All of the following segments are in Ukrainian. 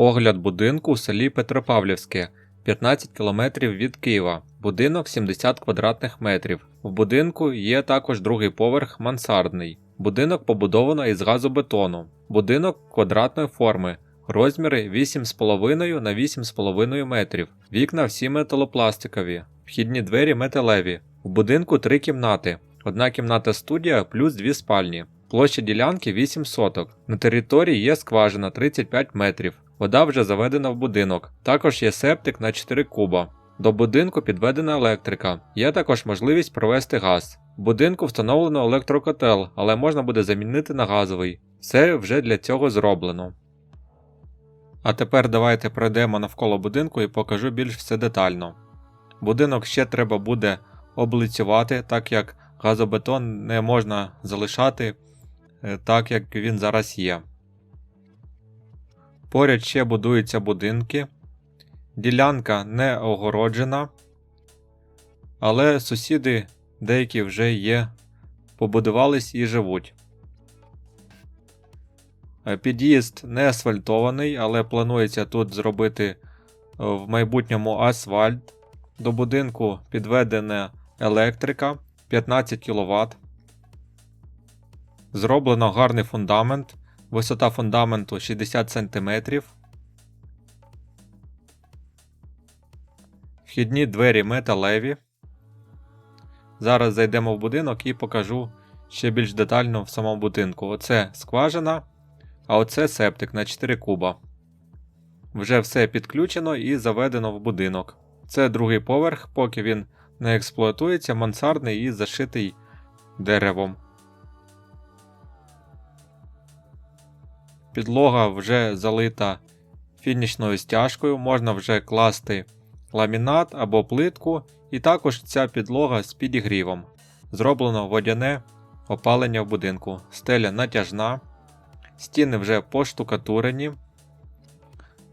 Огляд будинку в селі Петропавлівське, 15 км від Києва. Будинок 70 квадратних метрів. В будинку є також другий поверх мансардний. Будинок побудовано із газобетону. Будинок квадратної форми. Розміри 8,5 на 8,5 метрів. Вікна всі металопластикові. Вхідні двері металеві. В будинку три кімнати. Одна кімната студія плюс дві спальні. Площа ділянки 8 соток. На території є скважина 35 метрів. Вода вже заведена в будинок. Також є септик на 4 куба. До будинку підведена електрика. Є також можливість провести газ. В будинку встановлено електрокотел, але можна буде замінити на газовий. Все вже для цього зроблено. А тепер давайте пройдемо навколо будинку і покажу більш все детально. Будинок ще треба буде облицювати, так як газобетон не можна залишати е, так, як він зараз є. Поряд ще будуються будинки. Ділянка не огороджена, але сусіди деякі вже є, побудувались і живуть. Е, Під'їзд не асфальтований, але планується тут зробити е, в майбутньому асфальт. До будинку підведена електрика 15 кВт. Зроблено гарний фундамент. Висота фундаменту 60 см. Вхідні двері металеві. Зараз зайдемо в будинок і покажу ще більш детально в самому будинку. Оце скважина, а оце септик на 4 куба. Вже все підключено і заведено в будинок. Це другий поверх, поки він не експлуатується, мансардний і зашитий деревом. Підлога вже залита фінішною стяжкою, можна вже класти ламінат або плитку, і також ця підлога з підігрівом. Зроблено водяне опалення в будинку, стеля натяжна, стіни вже поштукатурені.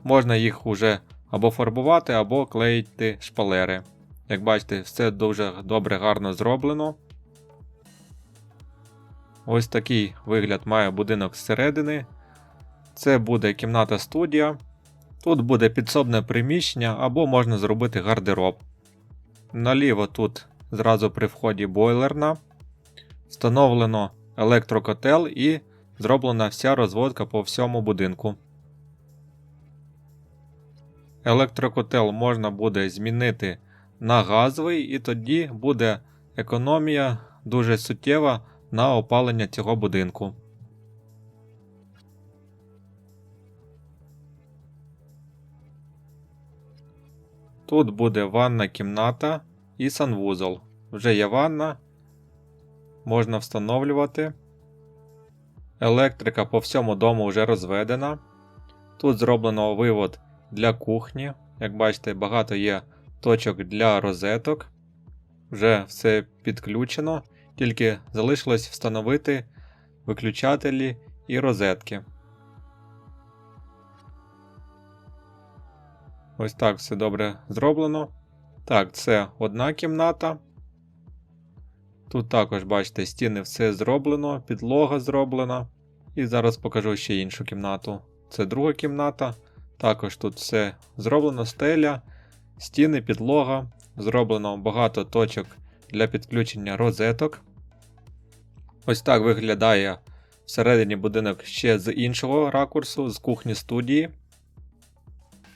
Можна їх уже або фарбувати, або клеїти шпалери. Як бачите, все дуже добре гарно зроблено. Ось такий вигляд має будинок зсередини. Це буде кімната студія. Тут буде підсобне приміщення або можна зробити гардероб. Наліво тут зразу при вході бойлерна. Встановлено електрокотел і зроблена вся розводка по всьому будинку. Електрокотел можна буде змінити на газовий, і тоді буде економія дуже суттєва на опалення цього будинку. Тут буде ванна кімната і санвузол. Вже є ванна, можна встановлювати. Електрика по всьому дому вже розведена. Тут зроблено вивод для кухні. Як бачите, багато є точок для розеток. Вже все підключено, тільки залишилось встановити виключателі і розетки. Ось так все добре зроблено. Так, це одна кімната. Тут також, бачите, стіни все зроблено, підлога зроблена. І зараз покажу ще іншу кімнату. Це друга кімната. Також тут все зроблено, стеля, стіни, підлога. Зроблено багато точок для підключення розеток. Ось так виглядає всередині будинок ще з іншого ракурсу, з кухні студії.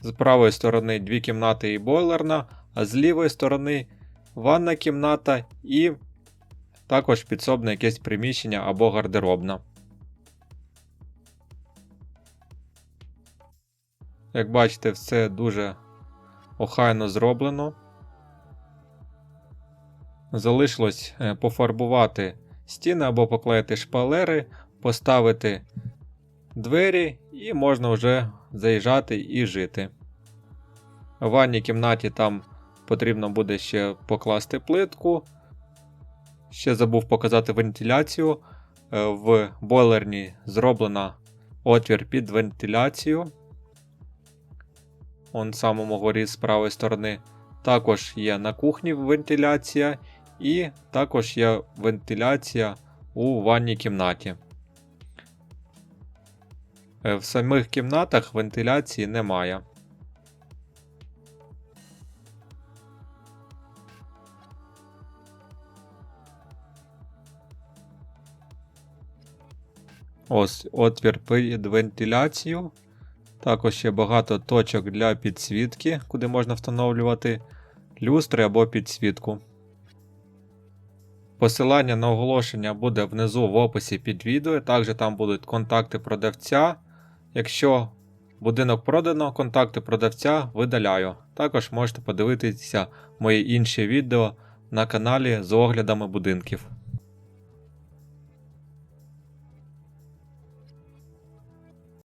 З правої сторони дві кімнати і бойлерна, а з лівої сторони ванна кімната і також підсобне якесь приміщення або гардеробна. Як бачите, все дуже охайно зроблено. Залишилось е, пофарбувати стіни або поклеїти шпалери, поставити двері, і можна вже заїжджати і жити. В ванній кімнаті там потрібно буде ще покласти плитку. Ще забув показати вентиляцію. Е, в бойлерні зроблена отвір під вентиляцію. Он самому горі з правої сторони. Також є на кухні вентиляція, і також є вентиляція у ванній кімнаті. Е, В самих кімнатах вентиляції немає. Ось отвір під вентиляцію. Також є багато точок для підсвітки, куди можна встановлювати люстри або підсвітку. Посилання на оголошення буде внизу в описі під відео. Також там будуть контакти продавця. Якщо будинок продано, контакти продавця видаляю. Також можете подивитися мої інші відео на каналі з оглядами будинків.